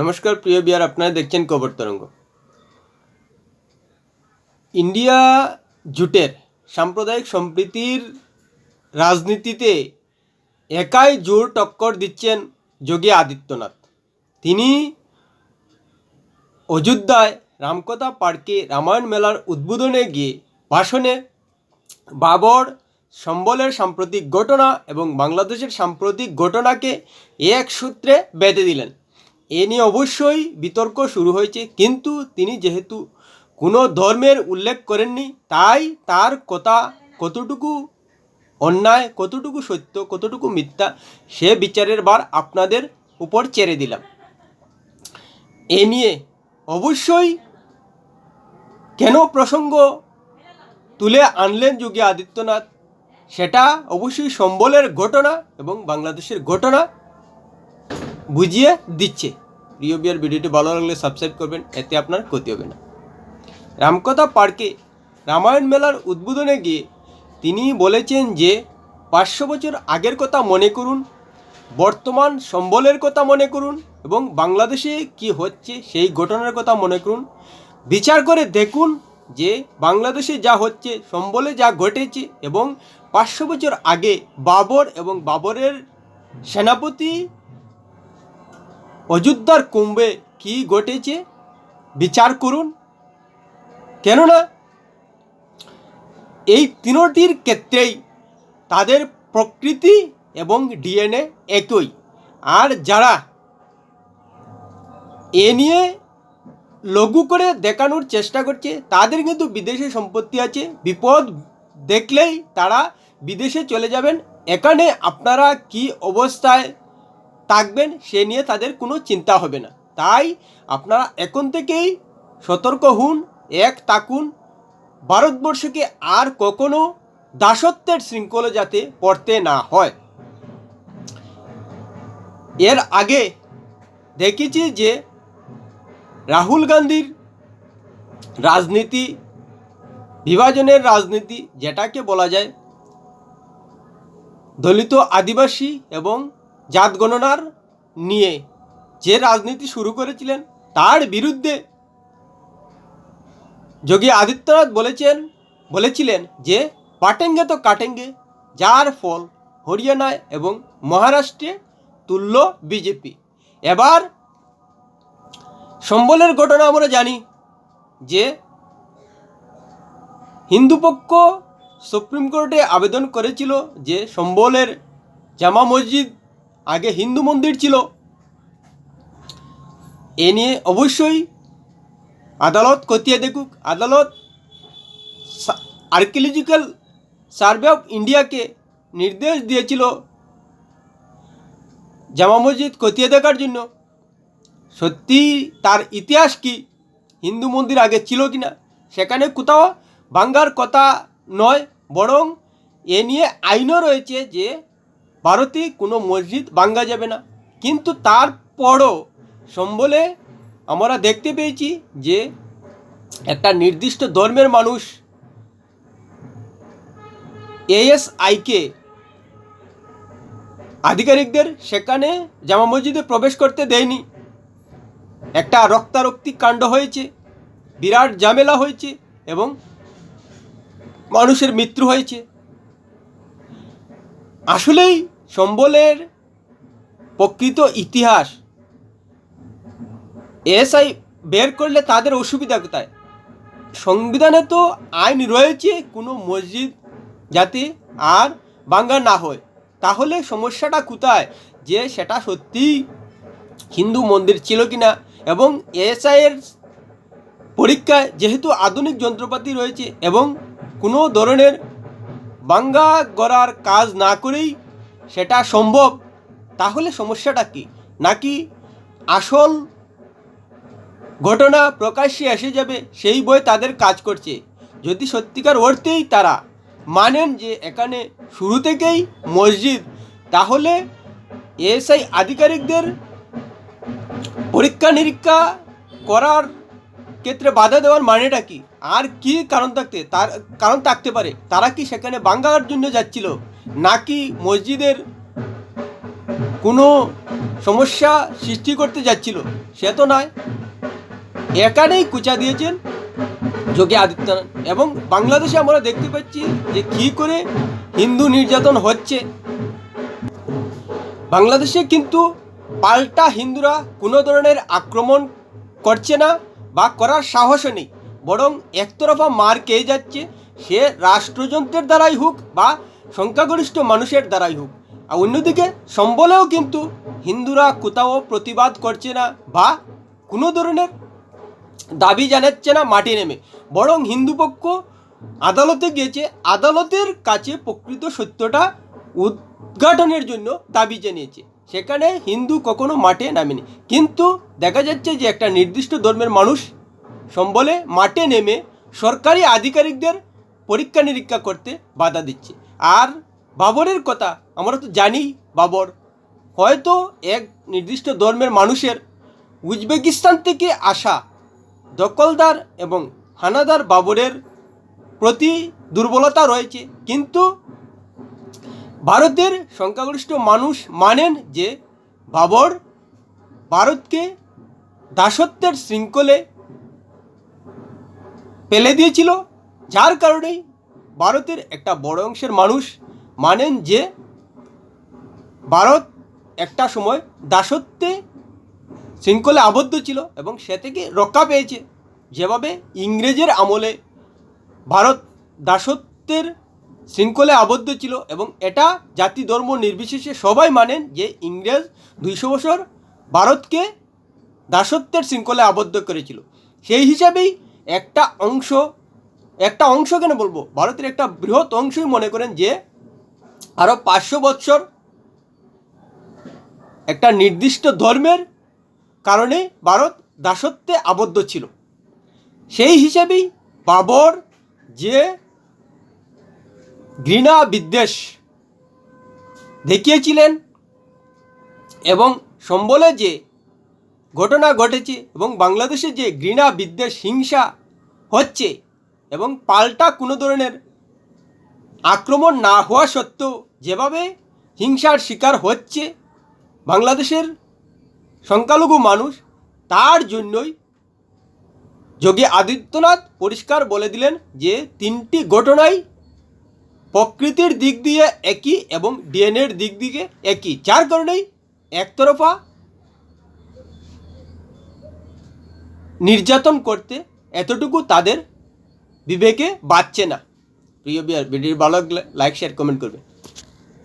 নমস্কার, প্রিয় বিয়ার, আপনারা দেখছেন কবর তরঙ্গ। ইন্ডিয়া জুটের সাম্প্রদায়িক সম্প্রীতির রাজনীতিতে একাই জোর টক্কর দিচ্ছেন যোগী আদিত্যনাথ। তিনি অযোধ্যায় রামকথা পার্কে রামায়ণ মেলার উদ্বোধনে গিয়ে ভাষণে বাবর সম্বলের সাম্প্রতিক ঘটনা এবং বাংলাদেশের সাম্প্রতিক ঘটনাকে এক সূত্রে বেঁধে দিলেন। এ নিয়ে অবশ্যই বিতর্ক শুরু হয়েছে। কিন্তু তিনি যেহেতু কোনো ধর্মের উল্লেখ করেননি, তাই তার কথা কতটুকু অন্যায়, কতটুকু সত্য, কতটুকু মিথ্যা, সে বিচারের বার আপনাদের উপর ছেড়ে দিলাম। এ নিয়ে অবশ্যই কেন প্রসঙ্গ তুলে আনলেন যোগী আদিত্যনাথ, সেটা অবশ্যই সম্বলের ঘটনা এবং বাংলাদেশের ঘটনা বুঝিয়ে দিচ্ছে। প্রিয় বিয়ার ভিডিওটি ভালো লাগলে সাবস্ক্রাইব করবেন, এতে আপনার ক্ষতি হবে না। রামকথা পার্কে রামায়ণ মেলার উদ্বোধনে গিয়ে তিনি বলেছেন যে, পাঁচশো বছর আগের কথা মনে করুন, বর্তমান সম্বলের কথা মনে করুন এবং বাংলাদেশে কি হচ্ছে সেই ঘটনার কথা মনে করুন। বিচার করে দেখুন যে, বাংলাদেশে যা হচ্ছে, সম্বলে যা ঘটেছে এবং পাঁচশো বছর আগে বাবর এবং বাবরের সেনাপতি অযোধ্যার কুম্ভে কি ঘটেছে? বিচার করুন। কেননা, এই তিনটির ক্ষেত্রেই তাদের প্রকৃতি এবং ডিএনএ একই। আর যারা এ নিয়ে লঘু করে দেখানোর চেষ্টা করছে, তাদের কিন্তু বিদেশে সম্পত্তি আছে। বিপদ দেখলেই তারা বিদেশে চলে যাবেন। এখানে আপনারা কি অবস্থায় থাকবেন, সে নিয়ে তাদের কোনো চিন্তা হবে না। তাই আপনারা এখন থেকেই সতর্ক হন, এক তাকুন ভারতবর্ষকে আর কখনো দাসত্বের শৃঙ্খলে যাতে পড়তে না হয়। এর আগে দেখেছি যে রাহুল গান্ধীর রাজনীতি, বিভাজনের রাজনীতি, যেটাকে বলা যায় দলিত আদিবাসী এবং জাত গণনার নিয়ে যে রাজনীতি শুরু করেছিলেন, তার বিরুদ্ধে যোগী আদিত্যনাথ বলেছেন, বলেছিলেন যে পাটেঙ্গে তো কাটেঙ্গে, যার ফল হরিয়ানায় এবং মহারাষ্ট্রে তুল্য বিজেপি। এবার সম্বলের ঘটনা আমরা জানি যে হিন্দু পক্ষ সুপ্রিম কোর্টে আবেদন করেছিল যে সম্বলের জামা মসজিদ আগে হিন্দু মন্দির ছিল। এ নিয়ে অবশ্যই আদালত খতিয়ে দেখুক। আদালত আর্কিওলজিক্যাল সার্ভে অফ ইন্ডিয়াকে নির্দেশ দিয়েছিল। জামা মসজিদ খতিয়ে দেখার জন্য। সত্যি তার ইতিহাস কি? হিন্দু মন্দির আগে ছিল কি না সেখানে কোথাও বাঙ্গার কথা নয়, বরং এ নিয়ে আইনও রয়েছে যে ভারতে কোনো মসজিদ বাঙ্গা যাবে না। কিন্তু তারপরও সম্বলে আমরা দেখতে পেয়েছি যে একটা নির্দিষ্ট ধর্মের মানুষ এএসআইকে আধিকারিকদের সেখানে জামা মসজিদে প্রবেশ করতে দেয়নি। একটা রক্তারক্তি কাণ্ড হয়েছে, বিরাট ঝামেলা হয়েছে এবং মানুষের মৃত্যু হয়েছে। আসলেই সম্বলের প্রকৃত ইতিহাস এসআই বের করলে তাদের অসুবিধা কোথায়? সংবিধানে তো আইন রয়েছে, কোনো মসজিদ যাতে আর বাঙ্গা না হয়। তাহলে সমস্যাটা কোথায়? যে সেটা সত্যিই হিন্দু মন্দির ছিল কি না এবং এসআইয়ের পরীক্ষায় যেহেতু আধুনিক যন্ত্রপাতি রয়েছে এবং কোনো ধরনের বাঙ্গা গড়ার কাজ না করেই সেটা সম্ভব? তাহলে সমস্যাটা কি? নাকি আসল ঘটনা প্রকাশ্যে এসে যাবে, সেই বই তাদের কাজ করছে। যদি সত্যিকার অর্থেই তারা মানেন যে এখানে শুরু থেকেই মসজিদ, তাহলে এসআই আধিকারিকদের পরীক্ষা নিরীক্ষা করার ক্ষেত্রে বাধা দেওয়ার মানেটা কি? আর কি কারণ থাকতে, তার, কারণ থাকতে পারে? তারা কি সেখানে বাঙ্গার জন্য যাচ্ছিল? নাকি মসজিদের কোনো সমস্যা সৃষ্টি করতে যাচ্ছিল, সে তো নয়। এখানেই কুচা দিয়েছেন যোগী আদিত্যনাথ। এবং বাংলাদেশে আমরা দেখতে পাচ্ছি যে কী করে হিন্দু নির্যাতন হচ্ছে। বাংলাদেশে কিন্তু পাল্টা হিন্দুরা কোনো ধরনের আক্রমণ করছে না বা করার সাহসও নেই। বরং একতরফা মার খেয়ে যাচ্ছে, সে রাষ্ট্রযন্ত্রের দ্বারাই হোক বা সংখ্যাগরিষ্ঠ মানুষের দ্বারাই হোক। আর অন্যদিকে, সম্বলেও কিন্তু হিন্দুরা কোথাও প্রতিবাদ করছে না বা কোনো ধরনের দাবি জানাচ্ছে না মাটি নেমে। বরং হিন্দু পক্ষ আদালতে গিয়েছে, আদালতের কাছে প্রকৃত সত্যটা উদ্ঘাটনের জন্য দাবি জানিয়েছে। সেখানে হিন্দু কখনো মাঠে নামেনি। কিন্তু দেখা যাচ্ছে যে একটা নির্দিষ্ট ধর্মের মানুষ সম্বলে মাঠে নেমে সরকারি আধিকারিকদের পরীক্ষা নিরীক্ষা করতে বাধা দিচ্ছে। আর বাবরের কথা আমরা তো জানি বাবর। হয়তো এক নির্দিষ্ট ধর্মের মানুষের উজবেকিস্তান থেকে আসা দখলদার এবং হানাদার বাবরের প্রতি দুর্বলতা রয়েছে। কিন্তু ভারতের সংখ্যাগরিষ্ঠ মানুষ মানেন যে বাবর ভারতকে দাসত্বের শৃঙ্খলে ফেলে দিয়েছিল, যার কারণেই ভারতের একটা বড় অংশের মানুষ মানেন যে ভারত একটা সময় দাসত্বে শৃঙ্খলে আবদ্ধ ছিল এবং সে থেকে রক্ষা পেয়েছে। যেভাবে ইংরেজের আমলে ভারত দাসত্বের শৃঙ্খলে আবদ্ধ ছিল এবং এটা জাতি ধর্ম নির্বিশেষে সবাই মানেন যে ইংরেজ দুইশো বছর ভারতকে দাসত্বের শৃঙ্খলে আবদ্ধ করেছিল। সেই হিসাবেই একটা অংশ একটা অংশ কেন বলব? ভারতের একটা বৃহৎ অংশই মনে করেন যে আরও পাঁচশো বৎসর একটা নির্দিষ্ট ধর্মের কারণে ভারত দাসত্বে আবদ্ধ ছিল। সেই হিসেবেই বাবর যে ঘৃণা বিদ্বেষ দেখিয়েছিলেন এবং সম্বলে যে ঘটনা ঘটেছে এবং বাংলাদেশে যে ঘৃণা বিদ্বেষ হিংসা হচ্ছে এবং পাল্টা কোনো ধরনের আক্রমণ না হওয়া সত্ত্বেও যেভাবে হিংসার শিকার হচ্ছে বাংলাদেশের সংখ্যালঘু মানুষ, তার জন্যই যোগী আদিত্যনাথ পরিষ্কার বলে দিলেন যে তিনটি ঘটনাই প্রকৃতির দিক দিয়ে একই এবং ডিএনএর দিক দিয়ে একই, যার কারণেই একতরফা নির্যাতন করতে এতটুকু তাদের বিবেকে বাঁচছে না। প্রিয় বিয়ার ভিডিওর ভালো লাইক শেয়ার কমেন্ট করবে।